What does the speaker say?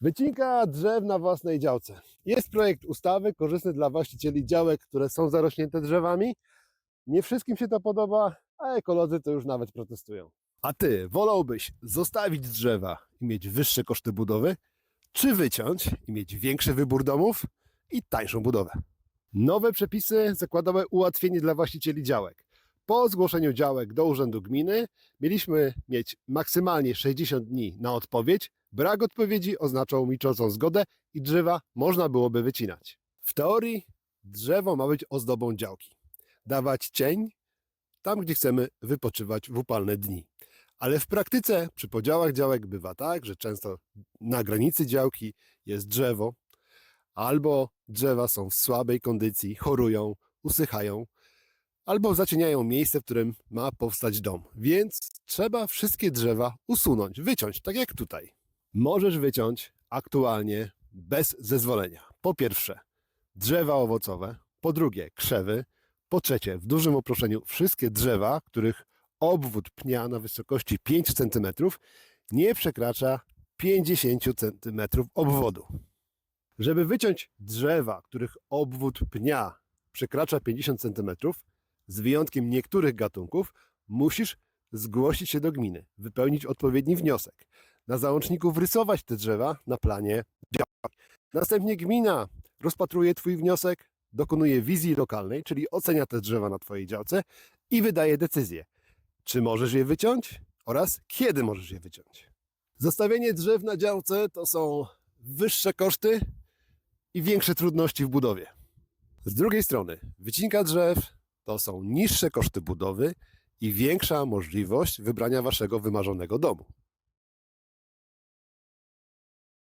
Wycinka drzew na własnej działce. Jest projekt ustawy korzystny dla właścicieli działek, które są zarośnięte drzewami. Nie wszystkim się to podoba, a ekolodzy to już nawet protestują. A ty wolałbyś zostawić drzewa i mieć wyższe koszty budowy, czy wyciąć i mieć większy wybór domów i tańszą budowę? Nowe przepisy zakładały ułatwienie dla właścicieli działek. Po zgłoszeniu działek do Urzędu Gminy mieliśmy mieć maksymalnie 60 dni na odpowiedź. Brak odpowiedzi oznaczał milczącą zgodę i drzewa można byłoby wycinać. W teorii drzewo ma być ozdobą działki. Dawać cień tam, gdzie chcemy wypoczywać w upalne dni. Ale w praktyce przy podziałach działek bywa tak, że często na granicy działki jest drzewo, albo drzewa są w słabej kondycji, chorują, usychają, albo zacieniają miejsce, w którym ma powstać dom. Więc trzeba wszystkie drzewa usunąć, wyciąć, tak jak tutaj. Możesz wyciąć aktualnie bez zezwolenia. Po pierwsze, drzewa owocowe, po drugie, krzewy, po trzecie, w dużym oproszeniu, wszystkie drzewa, których obwód pnia na wysokości 5 cm nie przekracza 50 cm obwodu. Żeby wyciąć drzewa, których obwód pnia przekracza 50 cm, z wyjątkiem niektórych gatunków, musisz zgłosić się do gminy, wypełnić odpowiedni wniosek. Na załączniku wrysować te drzewa na planie działki. Następnie gmina rozpatruje Twój wniosek, dokonuje wizji lokalnej, czyli ocenia te drzewa na Twojej działce i wydaje decyzję, czy możesz je wyciąć oraz kiedy możesz je wyciąć. Zostawienie drzew na działce to są wyższe koszty i większe trudności w budowie. Z drugiej strony, wycinka drzew to są niższe koszty budowy i większa możliwość wybrania waszego wymarzonego domu.